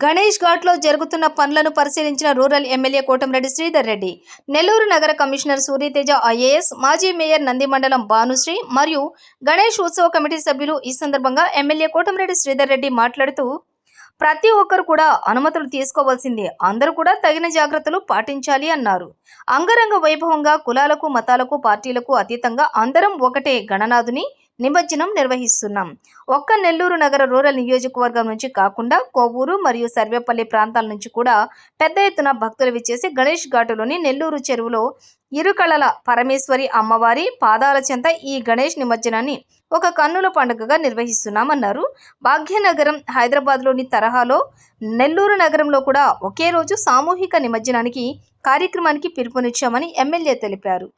గణేష్ ఘాట్లో జరుగుతున్న పనులను పరిశీలించిన రూరల్ ఎమ్మెల్యే కోటంరెడ్డి శ్రీధర్ రెడ్డి నెల్లూరు నగర కమిషనర్ సూర్యతేజ ఐఏఎస్ మాజీ మేయర్ నందిమండలం భానుశ్రీ మరియు గణేష్ ఉత్సవ కమిటీ సభ్యులు ఈ సందర్భంగా ఎమ్మెల్యే కోటంరెడ్డి శ్రీధర్ రెడ్డి మాట్లాడుతూ ప్రతి ఒక్కరు కూడా అనుమతులు తీసుకోవాల్సిందే. అందరూ కూడా తగిన జాగ్రత్తలు పాటించాలి అన్నారు. అంగరంగ వైభవంగా కులాలకు మతాలకు పార్టీలకు అతీతంగా అందరం ఒకటే గణనాథుని నిమజ్జనం నిర్వహిస్తున్నాం. ఒక్క నెల్లూరు నగర రూరల్ నియోజకవర్గం నుంచి కాకుండా కోవూరు మరియు సర్వేపల్లి ప్రాంతాల నుంచి కూడా పెద్ద ఎత్తున భక్తులు విచ్చేసి గణేష్ ఘాటులోని నెల్లూరు చెరువులో ఇరుకళల పరమేశ్వరి అమ్మవారి పాదాల చెంత ఈ గణేష్ నిమజ్జనాన్ని ఒక కన్నుల పండుగగా నిర్వహిస్తున్నామన్నారు. భాగ్యనగరం హైదరాబాద్లోని తరహాలో నెల్లూరు నగరంలో కూడా ఒకే రోజు సామూహిక నిమజ్జనానికి కార్యక్రమానికి పిలుపునిచ్చామని ఎమ్మెల్యే తెలిపారు.